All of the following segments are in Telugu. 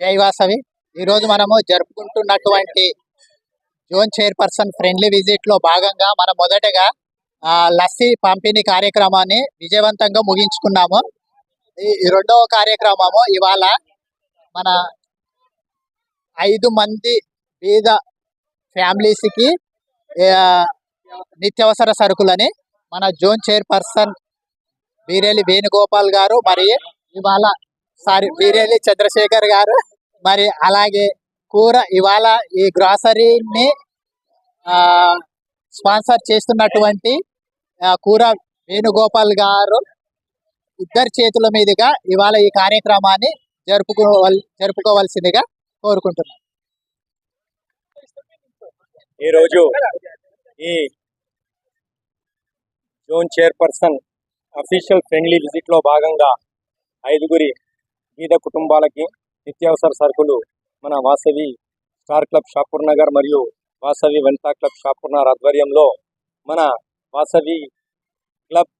జై వాసవి. ఈరోజు మనము జరుపుకుంటున్నటువంటి జోన్ చైర్పర్సన్ ఫ్రెండ్లీ విజిట్లో భాగంగా మనం మొదటగా లస్సీ పంపిణీ కార్యక్రమాన్ని విజయవంతంగా ముగించుకున్నాము. ఈ ఈ రెండవ కార్యక్రమము ఇవాళ మన ఐదు మంది పేద ఫ్యామిలీస్కి నిత్యావసర సరుకులని మన జోన్ చైర్పర్సన్ వీరేలి వేణుగోపాల్ గారు మరియు ఇవాళ సారీ వీరేలి చంద్రశేఖర్ గారు మరి అలాగే కూర ఇవాళ ఈ గ్రాసరీని ఆ స్పాన్సర్ చేస్తున్నటువంటి కూర వేణుగోపాల్ గారు ఇద్దరి చేతుల మీదుగా ఇవాళ ఈ కార్యక్రమాన్ని జరుపుకోవల్ జరుపుకోవాల్సిందిగా కోరుకుంటున్నాను. ఈరోజు ఈ జోన్ చైర్పర్సన్ అఫీషియల్ ఫ్రెండ్లీ విజిట్లో భాగంగా ఐదుగురి బీద కుటుంబాలకి నిత్యావసర సరుకులు మన వాసవి స్టార్ క్లబ్ షాపూర్ నగర్ మరియు వాసవి వనితా క్లబ్ షాపూర్ నగర్ ఆధ్వర్యంలో మన వాసవి క్లబ్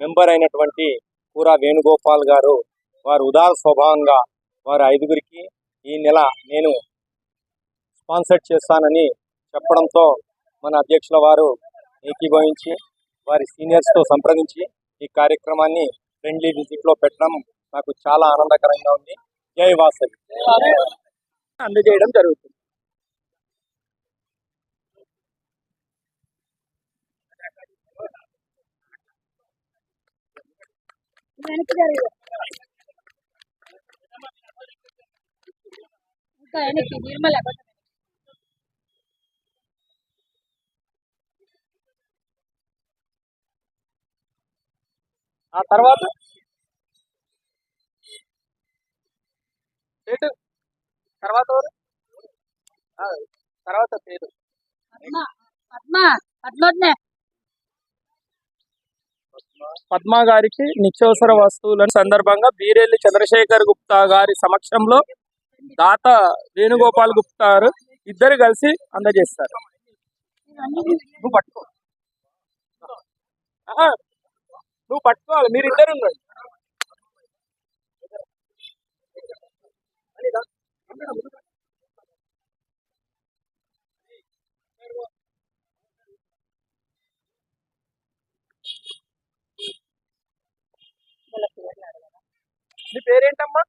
మెంబర్ అయినటువంటి కూర వేణుగోపాల్ గారు వారు ఉదార స్వభావంగా వారి ఐదుగురికి ఈ నెల నేను స్పాన్సర్ చేస్తానని చెప్పడంతో మన అధ్యక్షుల వారు ఏకీభవించి వారి సీనియర్స్తో సంప్రదించి ఈ కార్యక్రమాన్ని ఫ్రెండ్లీ విజిట్లో పెట్టడం నాకు చాలా ఆనందకరంగా ఉంది. జై వాసవి. అందజేయడం జరుగుతుంది. నిర్మల ఆ తర్వాత పేరు తర్వాత తర్వాత పేరు. పద్మ గారికి నిత్యావసర వస్తువుల సందర్భంగా బీరెల్లి చంద్రశేఖర్ గుప్తా గారి సమక్షంలో దాత వేణుగోపాల్ గుప్తా గారు ఇద్దరు కలిసి అందజేస్తారు. నువ్వు పట్టుకోవాలి మీరు ఇద్దరు ఉండండి. నీ పేరేంటమ్మా?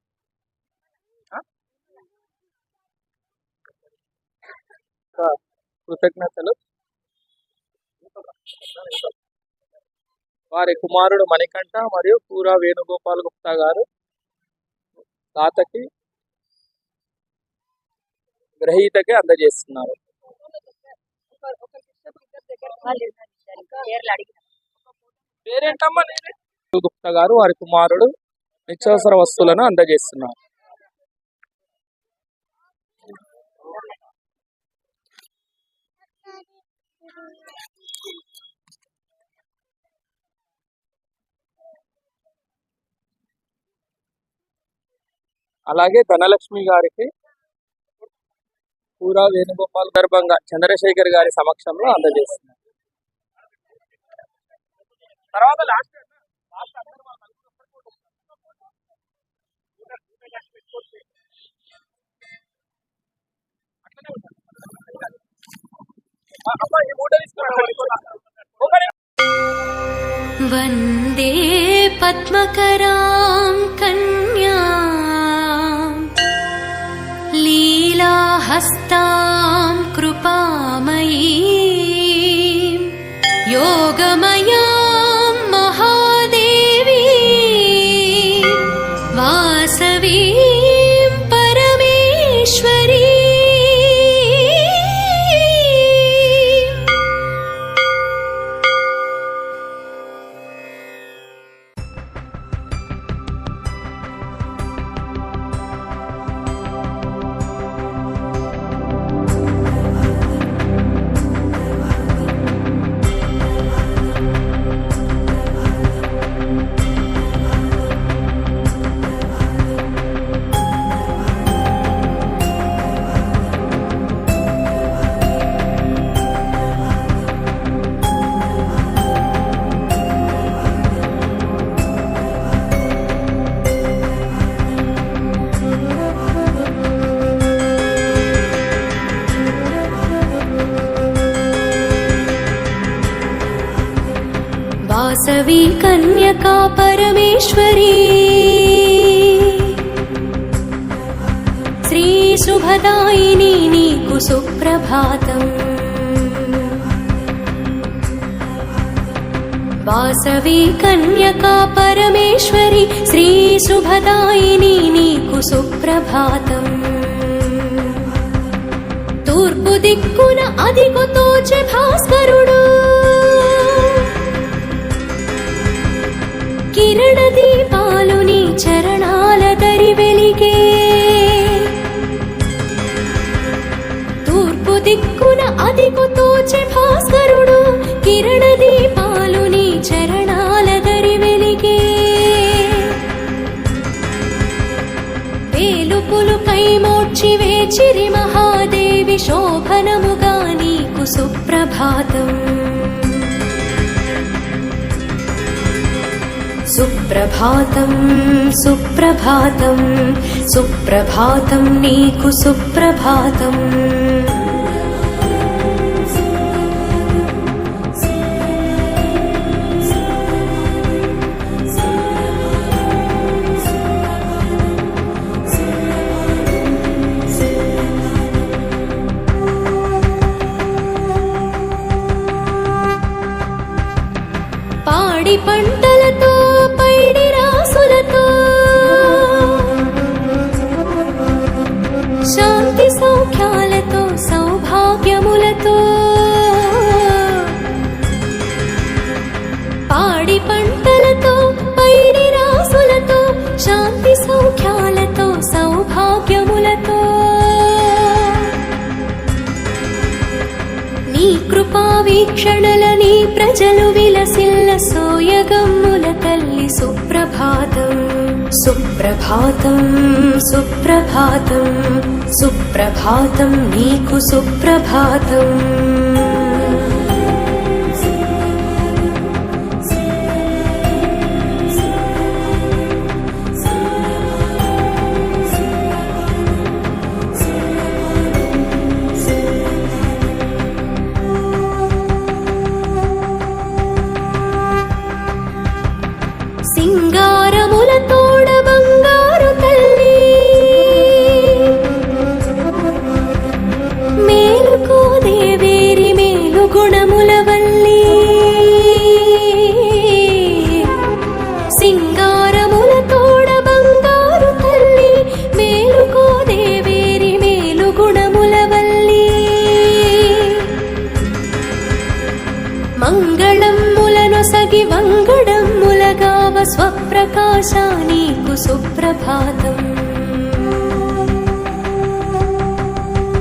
కృతజ్ఞతలు. వారి కుమారుడు మణికంఠ మరియు కూర వేణుగోపాల్ గుప్తా గారు. తాతకి గ్రహీతకి అందజేస్తున్నారు. పేర్లు పేరేంటమ్మా గుప్తా గారు వారి కుమారుడు నిత్యావసర వస్తువులను అందజేస్తున్నారు. అలాగే ధనలక్ష్మి గారికి పూరా వేణుగోపాల్ గర్భంగా చంద్రశేఖర్ గారి సమక్షంలో అందజేస్తున్నారు తర్వాత లాస్ట్ అమ్మా ఈ మూట తీసుకురా ఒక वन्दे पद्मकरां कन्याम् लीलाहस्तां कृपामयीं వాసవి కన్యకా పరమేశ్వరీ. శ్రీ శుభదాయిని నీకు సుప్రభాతం. వాసవి కన్యకా పరమేశ్వరి శ్రీ శుభదాయిని నీకు సుప్రభాతం. తూర్పు దిక్కున అదిగో తోచె భాస్కరుడు. కిరణ దీపాలు నీ చరణాల దరి వెలిగే. తూర్పు దిక్కున అదిగో తోచె భాస్కరుడు కిరణ దీపాలు నీ చరణాల దరి వెలిగే. వేలుపులు కైమోడ్చి వేచిరి మహాదేవి శోభనముగా నీకు సుప్రభాతం. సుప్రభాతం సుప్రభాతం సుప్రభాతం నీకు సుప్రభాతం. వీక్షణల నీ ప్రజలు విలసిల్ల సోయగమ్ముల తల్లి సుప్రభాతం. సుప్రభాతం సుప్రభాతం సుప్రభాతం నీకు సుప్రభాతం. स्वप्रकाशानि कुसुप्रभातम्